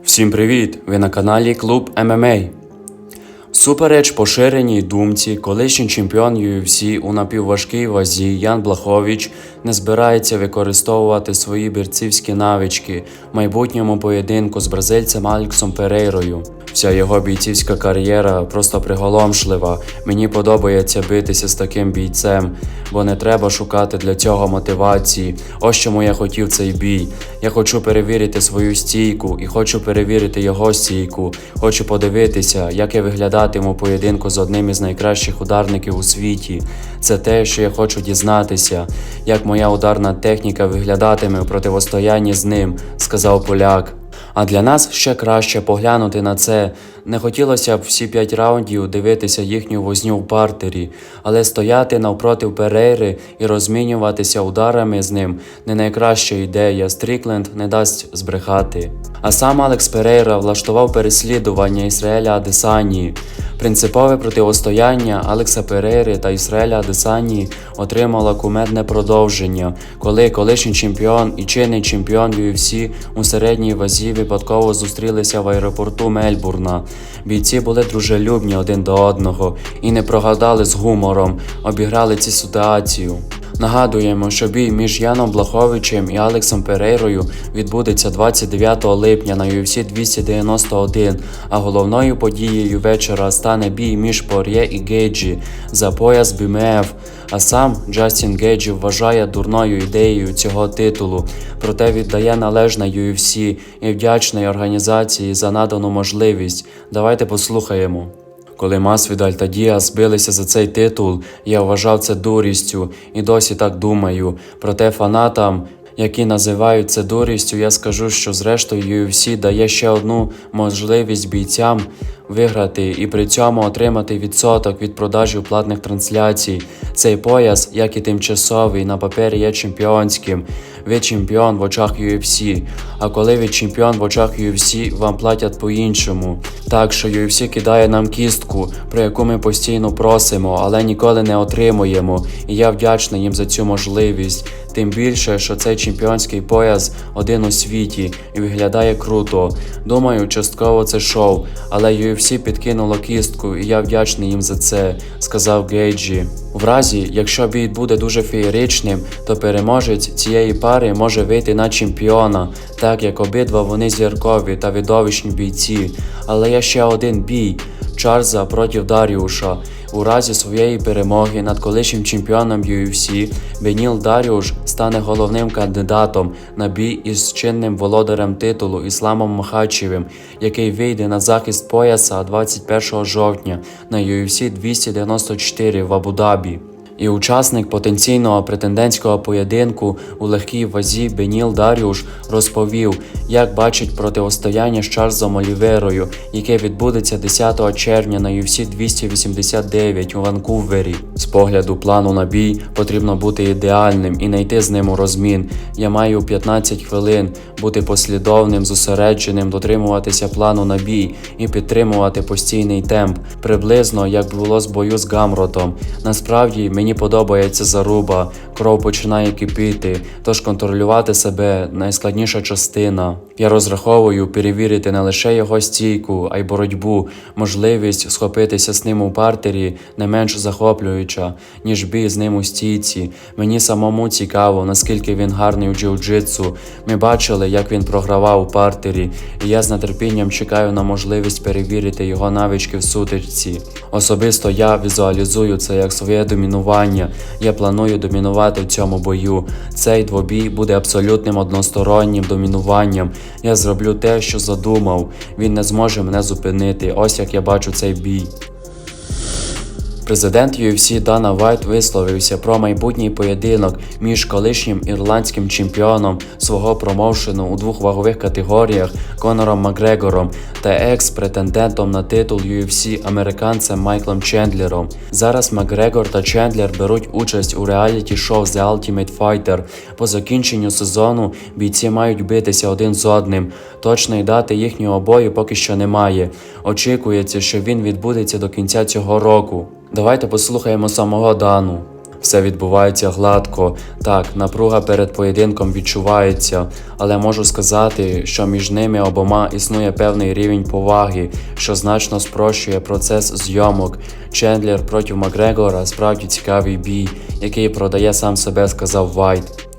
Всім привіт! Ви на каналі Клуб ММА. Супереч поширеній думці, колишній чемпіон UFC у напівважкій вазі Ян Блахович не збирається використовувати свої бірцівські навички в майбутньому поєдинку з бразильцем Альксом Перейрою. Вся його бійцівська кар'єра просто приголомшлива. Мені подобається битися з таким бійцем, бо не треба шукати для цього мотивації. Ось чому я хотів цей бій. Я хочу перевірити свою стійку і хочу перевірити його стійку. Хочу подивитися, як я виглядатиму поєдинку з одним із найкращих ударників у світі. Це те, що я хочу дізнатися, як моя ударна техніка виглядатиме у противостоянні з ним, сказав поляк. А для нас ще краще поглянути на це. Не хотілося б всі п'ять раундів дивитися їхню возню в партері, але стояти навпроти Перейри і розмінюватися ударами з ним не найкраща ідея. Стрікленд не дасть збрехати. А сам Алекс Перейра влаштував переслідування Ісраеля Адесанії. Принципове противостояння Алекса Перейри та Ісраеля Адесанії отримало кумедне продовження, коли колишній чемпіон і чинний чемпіон UFC у середній вазі випадково зустрілися в аеропорту Мельбурна. Бійці були дружелюбні один до одного і не прогадали з гумором, обіграли цю ситуацію. Нагадуємо, що бій між Яном Блаховичем і Алексом Перейрою відбудеться 29 липня на UFC 291, а головною подією вечора стане бій між Пор'є і Гейджі за пояс BMF. А сам Джастін Гейджі вважає дурною ідеєю цього титулу, проте віддає належне UFC і вдячний організації за надану можливість. Давайте послухаємо. Коли Масвідаль та Діас билися за цей титул, я вважав це дурістю і досі так думаю. Проте фанатам, які називають це дурістю, я скажу, що зрештою UFC дає ще одну можливість бійцям виграти і при цьому отримати відсоток від продажів платних трансляцій. Цей пояс, як і тимчасовий, на папері є чемпіонським. Ви чемпіон в очах UFC. А коли ви чемпіон в очах UFC, вам платять по-іншому. Так що UFC кидає нам кістку, про яку ми постійно просимо, але ніколи не отримуємо. І я вдячний їм за цю можливість. Тим більше, що цей чемпіонський пояс один у світі і виглядає круто. Думаю, частково це шоу, але UFC підкинуло кістку, і я вдячний їм за це, сказав Гейджі. В разі, якщо бій буде дуже феєричним, то переможець цієї пари може вийти на чемпіона, так як обидва вони зіркові та видовищні бійці. Але є ще один бій Чарльза проти Даріуша. У разі своєї перемоги над колишнім чемпіоном UFC Беніл Даріуш стане головним кандидатом на бій із чинним володарем титулу Ісламом Махачевим, який вийде на захист пояса 21 жовтня на UFC 294 в Абу-Дабі. І учасник потенційного претендентського поєдинку у легкій вазі Беніл Даріуш розповів, як бачить протистояння з Чарльзом Оліверою, яке відбудеться 10 червня на UFC 289 у Ванкувері. З погляду плану на бій потрібно бути ідеальним і знайти з ним розмін. Я маю 15 хвилин бути послідовним, зосередженим, дотримуватися плану на бій і підтримувати постійний темп, приблизно як було з бою з Гамротом. Насправді мені подобається заруба, кров починає кипіти, тож контролювати себе найскладніша частина. Я розраховую перевірити не лише його стійку, а й боротьбу, можливість схопитися з ним у партері не менш захоплююча, ніж бій з ним у стійці. Мені самому цікаво, наскільки він гарний у джиу-джитсу. Ми бачили, як він програвав у партері, і я з нетерпінням чекаю на можливість перевірити його навички в сутичці. Особисто я візуалізую це як своє домінування. Я планую домінувати в цьому бою. Цей двобій буде абсолютним одностороннім домінуванням. Я зроблю те, що задумав. Він не зможе мене зупинити. Ось як я бачу цей бій. Президент UFC Дана Вайт висловився про майбутній поєдинок між колишнім ірландським чемпіоном свого промоушену у двох вагових категоріях Конором Макгрегором та екс-претендентом на титул UFC американцем Майклом Чендлером. Зараз Макгрегор та Чендлер беруть участь у реаліті шоу The Ultimate Fighter. По закінченню сезону бійці мають битися один з одним. Точної дати їхнього бою поки що немає. Очікується, що він відбудеться до кінця цього року. Давайте послухаємо самого Дану. Все відбувається гладко. Так, напруга перед поєдинком відчувається, але можу сказати, що між ними обома існує певний рівень поваги, що значно спрощує процес зйомок. Чендлер проти Макгрегора справді цікавий бій, який продає сам себе, сказав Вайт.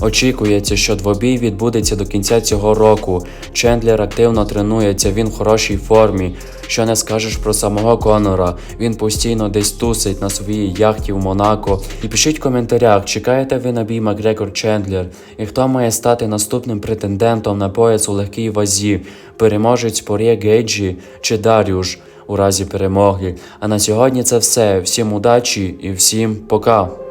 Очікується, що двобій відбудеться до кінця цього року. Чендлер активно тренується, він в хорошій формі. Що не скажеш про самого Конора? Він постійно десь тусить на своїй яхті в Монако. І пишіть в коментарях, чекаєте ви на бій Макгрегор Чендлер? І хто має стати наступним претендентом на пояс у легкій вазі? Переможець Порє Гейджі чи Дарюш у разі перемоги? А на сьогодні це все. Всім удачі і всім пока!